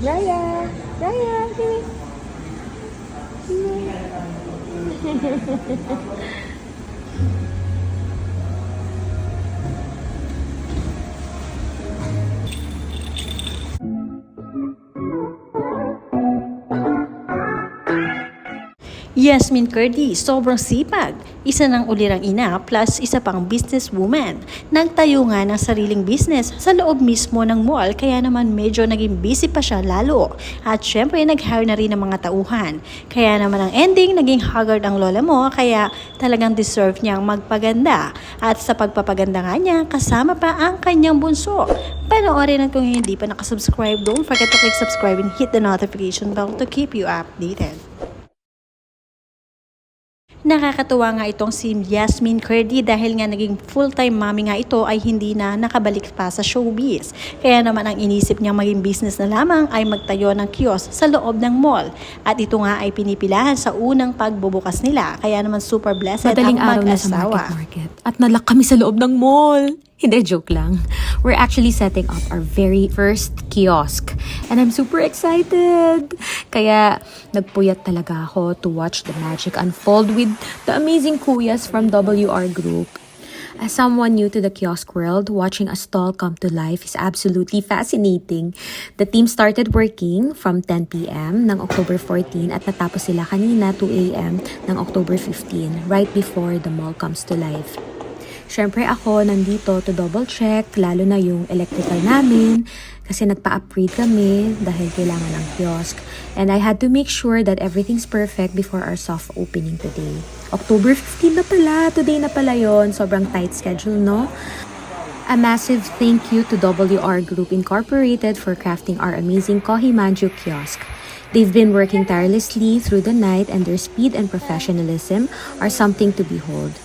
Raya! Raya! Sige! Yasmin Curdy, sobrang sipag. Isa ng ulirang ina plus isa pang businesswoman. Nagtayo nga ng sariling business sa loob mismo ng mall kaya naman medyo naging busy pa siya lalo. At syempre nag-hire na rin ng mga tauhan. Kaya naman ang ending naging haggard ang lola mo kaya talagang deserve niyang magpaganda. At sa pagpapaganda nga niya kasama pa ang kanyang bunso. Panoorin at kung hindi pa nakasubscribe, don't forget to click subscribe and hit the notification bell to keep you updated. Nakakatuwa nga itong si Yasmin Curdy dahil nga naging full-time mommy nga ito ay hindi na nakabalik pa sa showbiz. Kaya naman ang inisip niyang maging business na lamang ay magtayo ng kiosk sa loob ng mall. At ito nga ay pinipilahan sa unang pagbubukas nila. Kaya naman super blessed Madaling ang araw na sa mag-asawa. market market. At nalak kami sa loob ng mall. Hindi, joke lang. We're actually setting up our very first kiosk. And I'm super excited. Kaya nagpuyat talaga ako to watch the magic unfold with the amazing kuyas from WR Group. As someone new to the kiosk world, watching a stall come to life is absolutely fascinating. The team started working from 10 p.m. ng October 14 at natapos sila kanina 2 a.m. ng October 15, right before the mall comes to life. Siyempre ako nandito to double check, lalo na yung electrical namin kasi nagpa-upgrade kami dahil kailangan ng kiosk. And I had to make sure that everything's perfect before our soft opening today. October 15 na pala, today na pala yon Sobrang tight schedule, no? A massive thank you to WR Group Incorporated for crafting our amazing Kohimanju kiosk. They've been working tirelessly through the night and their speed and professionalism are something to behold.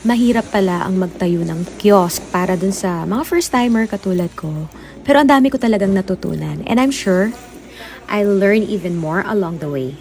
Mahirap pala ang magtayo ng kiosk para dun sa mga first-timer katulad ko. Pero ang dami ko talagang natutunan and I'm sure I'll learn even more along the way.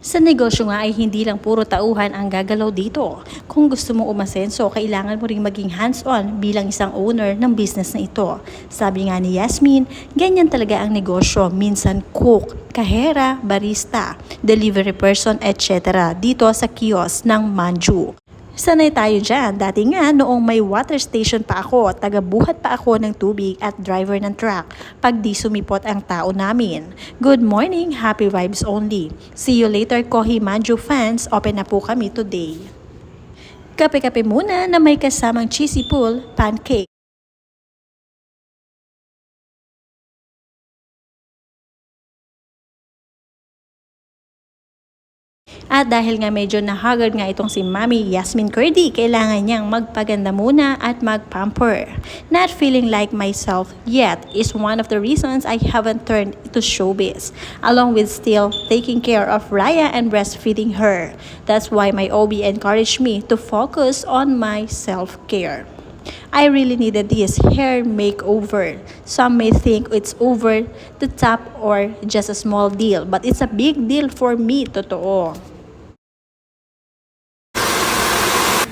Sa negosyo nga ay hindi lang puro tauhan ang gagalaw dito. Kung gusto mo umasenso, kailangan mo ring maging hands-on bilang isang owner ng business na ito. Sabi nga ni Yasmin, ganyan talaga ang negosyo. Minsan cook, kahera, barista, delivery person, etc. dito sa kiosk ng Manju. Sanay tayo dyan. Dati nga, noong may water station pa ako, tagabuhat pa ako ng tubig at driver ng truck pag di sumipot ang tao namin. Good morning, happy vibes only. See you later, Kohi Manju fans. Open na po kami today. Kape-kape muna na may kasamang cheesy pool, pancake. Dahil nga medyo nahagard nga itong si Mami Yasmin Curdy, kailangan niyang magpaganda muna at magpamper. Not feeling like myself yet is one of the reasons I haven't turned to showbiz, along with still taking care of Raya and breastfeeding her. That's why my OB encouraged me to focus on my self-care. I really needed this hair makeover. Some may think it's over the top or just a small deal, but it's a big deal for me, totoo.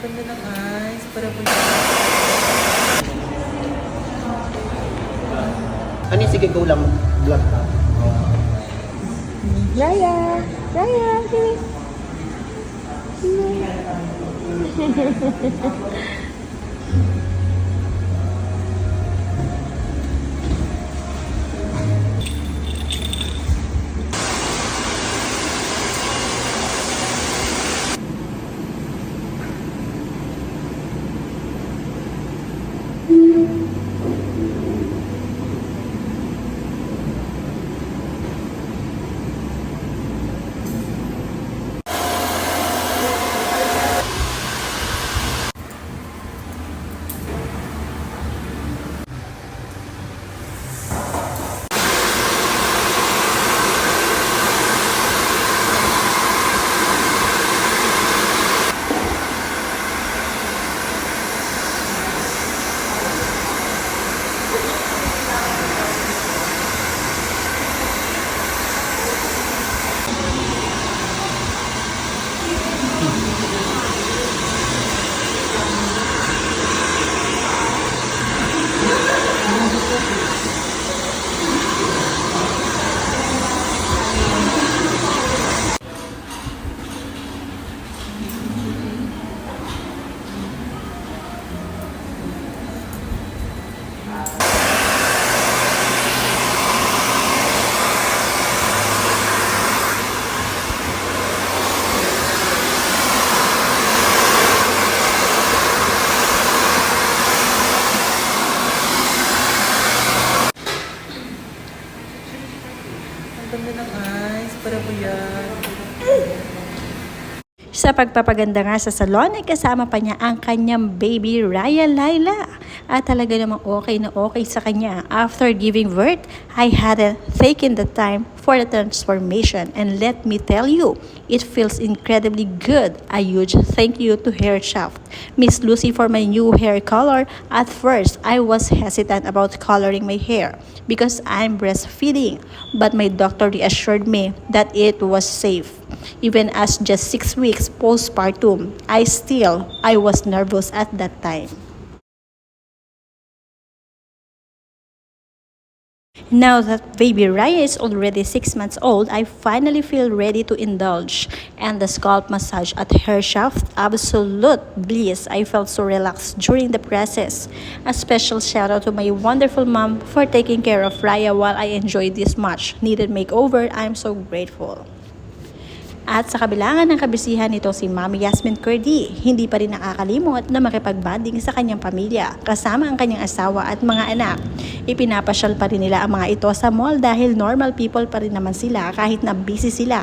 Ganda ng eyes. Para po Ano yung sige go lang vlog ka? Raya! Raya! Sige! Ba yan? Sa pagpapaganda nga sa salon ay kasama pa niya ang kanyang baby Raya Laila. At talaga namang okay na okay sa kanya. After giving birth, I hadn't taken the time for the transformation. And let me tell you, it feels incredibly good. A huge thank you to Hair Shaft. Miss Lucy for my new hair color. At first, I was hesitant about coloring my hair because I'm breastfeeding. But my doctor reassured me that it was safe. Even as just six weeks postpartum, I still, I was nervous at that time. Now that baby Raya is already 6 months old, I finally feel ready to indulge. And the scalp massage at Hair Shaft, absolute bliss. I felt so relaxed during the process. A special shout out to my wonderful mom for taking care of Raya while I enjoyed this much needed makeover. I'm so grateful. At sa kabilangan ng kabisihan nito si Mami Yasmin Curdy, hindi pa rin nakakalimot na makipagbanding sa kanyang pamilya kasama ang kanyang asawa at mga anak. Ipinapasyal pa rin nila ang mga ito sa mall dahil normal people pa rin naman sila kahit na busy sila.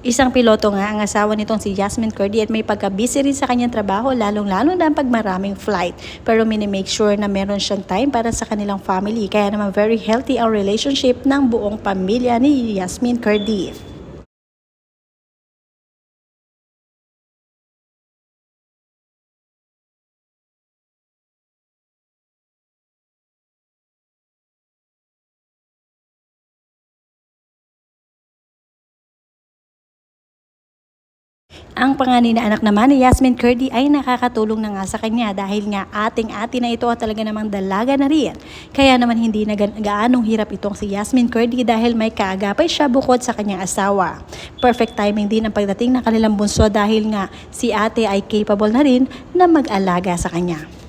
Isang piloto nga ang asawa nitong si Jasmine Curdy at may pagka-busy rin sa kanyang trabaho lalong-lalo na pag maraming flight. Pero mini-make sure na meron siyang time para sa kanilang family. Kaya naman very healthy ang relationship ng buong pamilya ni Jasmine Curdy. Ang panganay na anak naman ni Yasmin Curdy ay nakakatulong na nga sa kanya dahil nga ating-ati na ito talaga namang dalaga na rin. Kaya naman hindi na ga- gaanong hirap itong si Yasmin Curdy dahil may kaagapay siya bukod sa kanyang asawa. Perfect timing din ang pagdating ng kanilang bunso dahil nga si ate ay capable na rin na mag-alaga sa kanya.